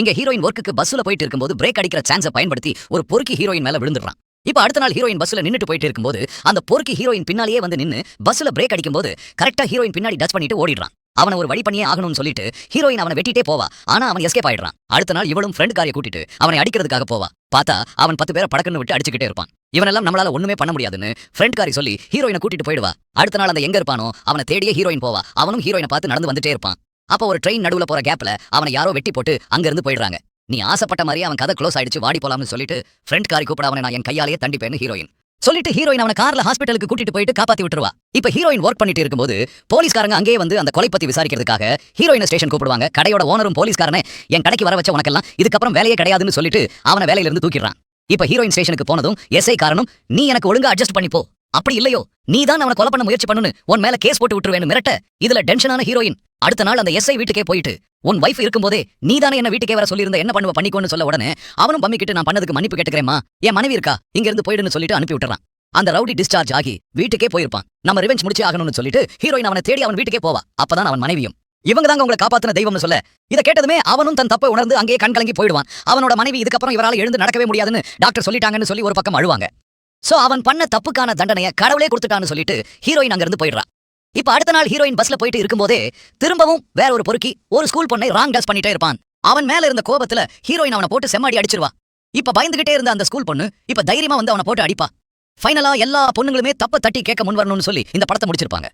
இங்க ஹீரோயின் ஒர்க்குக்கு பஸ்ல போயிட்டு இருக்கும்போது பிரேக் அடிக்கிற சான்ஸை பயன்படுத்தி ஒரு பொறுக்கி ஹீரோயின் மேல விழுந்துடுறான். இப்ப அடுத்த நாள் ஹீரோயின் பஸ்ல நின்னுட்டு போயிட்டு இருக்கும்போது அந்த பொறுக்கி ஹீரோயின் பின்னாலேயே வந்து நின்னு பஸ்ல பிரேக் அடிக்கும்போது கரெக்டா ஹீரோயின் பின்னாடி டச் பண்ணிட்டு ஓடிடுறான். அவனை ஒரு வழி பண்ணியே ஆகணும்னு சொல்லிட்டு ஹீரோயின் அவனை வெட்டிட்டே போவா. ஆனா அவன் எஸ்கேப் ஆயிடுறான். அடுத்த நாள் இவளும் ஃப்ரெண்ட் காரியை கூட்டிட்டு அவனை அடிக்கிறதுக்காக போவா. பார்த்தா அவன் பத்து பேரை படக்குன்னு விட்டு அடிச்சுக்கிட்டே இருப்பான். இவனெல்லாம் நம்மளால ஒண்ணுமே பண்ண முடியாதுன்னு ஃப்ரெண்ட் காரி சொல்லி ஹீரோயினை கூட்டிட்டு போயிடுவா. அடுத்த நாள் அந்த எங்க இருப்பானோ அவனை தேடியே ஹீரோயின் போவா. அவனும் ஹீரோயினை பார்த்து நடந்து வந்துட்டே இருப்பான். அப்ப ஒரு ட்ரெயின் நடுவுல போற கேப்ல அவனை யாரோ வெட்டி போட்டு அங்க இருந்து போயிடுறாங்க. நீ ஆசைப்பட்ட மாதிரி அவன் கதை க்ளோஸ் ஆயிடுச்சு வாடி போலாம்னு சொல்லிட்டு ஃப்ரெண்ட் காரி கூப்பிட அவனை நான் என் கையாலேயே தண்டிப்பேன்னு ஹீரோயின் சொல்லிட்டு ஹீரோயின் அவனை கார்ல ஹாஸ்பிட்டலுக்கு கூட்டிட்டு போயிட்டு காப்பாத்தி விட்டுருவா. இப்ப ஹீரோயின் ஒர்க் பண்ணிட்டு இருக்கும்போது போலீஸ்காரங்க அங்கேயே வந்து அந்த கொலை பத்தி விசாரிக்கிறதுக்காக ஹீரோயின் ஸ்டேஷன் கூப்பிடுவாங்க. கடையோட ஓனரும் போலீஸ்காரனே என் கடைக்கு வர வச்ச உனக்கெல்லாம் இதுக்கப்புறம் வேலையே கிடையாதுன்னு சொல்லிட்டு அவனை வேலையிலிருந்து தூக்கிடுறான். இப்ப ஹீரோயின் ஸ்டேஷனுக்கு போனதும் எஸ்ஐ காரணம் நீ எனக்கு ஒழுங்கா அட்ஜஸ்ட் பண்ணிப்போ அப்படி இல்லையோ. நீ தான் அவனை கொலை பண்ண முயற்சி பண்ணுன்னு உன் மேல கேஸ் போட்டு விட்டுருவேன்னு மிரட்ட. இதுல டென்ஷனான ஹீரோயின் அடுத்த நாள் அந்த எஸ்ஐ வீட்டுக்கே போயிட்டு உன் வைஃப் இருக்கும்போதே நீ தானே என்ன வீட்டுக்கே வர சொல்லியிருந்த என்ன பண்ணுவ பண்ணிக்கோன்னு சொல்ல உடனே அவனும் பம்மிக்கிட்டு நான் பண்ணதுக்கு மன்னிப்பு கேட்டுக்கிறேம்மா. என் மனைவி இருக்கா? இங்க இருந்து போயிடுன்னு சொல்லிட்டு அனுப்பி விட்டுறான். அந்த ரவுடி டிஸ்சார்ஜ் ஆகி வீட்டுக்கே போயிருப்பான். நம்ம ரிவெஞ்ச் முடிச்சு ஆகணும்னு சொல்லிட்டு ஹீரோயின் அவனை தேடி அவன் வீட்டுக்கே போவா. அப்பதான் அவன் மனைவியும். இவங்க தாங்க உங்களை காப்பாத்தின தெய்வம்னு சொல்ல. இதை கேட்டதுமே அவனும் தன் தப்பை உணர்ந்து அங்கேயே கண் கலங்கி போயிடுவான். அவனோட மனைவி இதுக்கப்புறம் இவரால எழுந்து நடக்கவே முடியாதுன்னு டாக்டர் சொல்லிட்டாங்கன்னு சொல்லி ஒரு பக்கம் அழுவாங்க. சோ அவன் பண்ண தப்புக்கான தண்டனையை கடவுளே கொடுத்துட்டான்னு சொல்லிட்டு ஹீரோயின் அங்கிருந்து போயிடுறான் இப்ப அடுத்த நாள் ஹீரோயின் பஸ்ல போயிட்டு இருக்கும்போதே திரும்பவும் வேற ஒரு பொறுக்கி ஒரு ஸ்கூல் பொண்ணை ராங் டச் பண்ணிட்டே இருப்பான். அவன் மேல இருந்த கோபத்துல ஹீரோயின் அவனை போட்டு செம்மாடி அடிச்சிருவா. இப்ப பயந்துகிட்டே இருந்த அந்த ஸ்கூல் பொண்ணு இப்ப தைரியமா வந்து அவனை போட்டு அடிப்பா. ஃபைனலா எல்லா பொண்ணுங்களுமே தப்ப தட்டி கேட்க முன் வரணும்னு சொல்லி இந்த படத்தை முடிச்சிருப்பாங்க.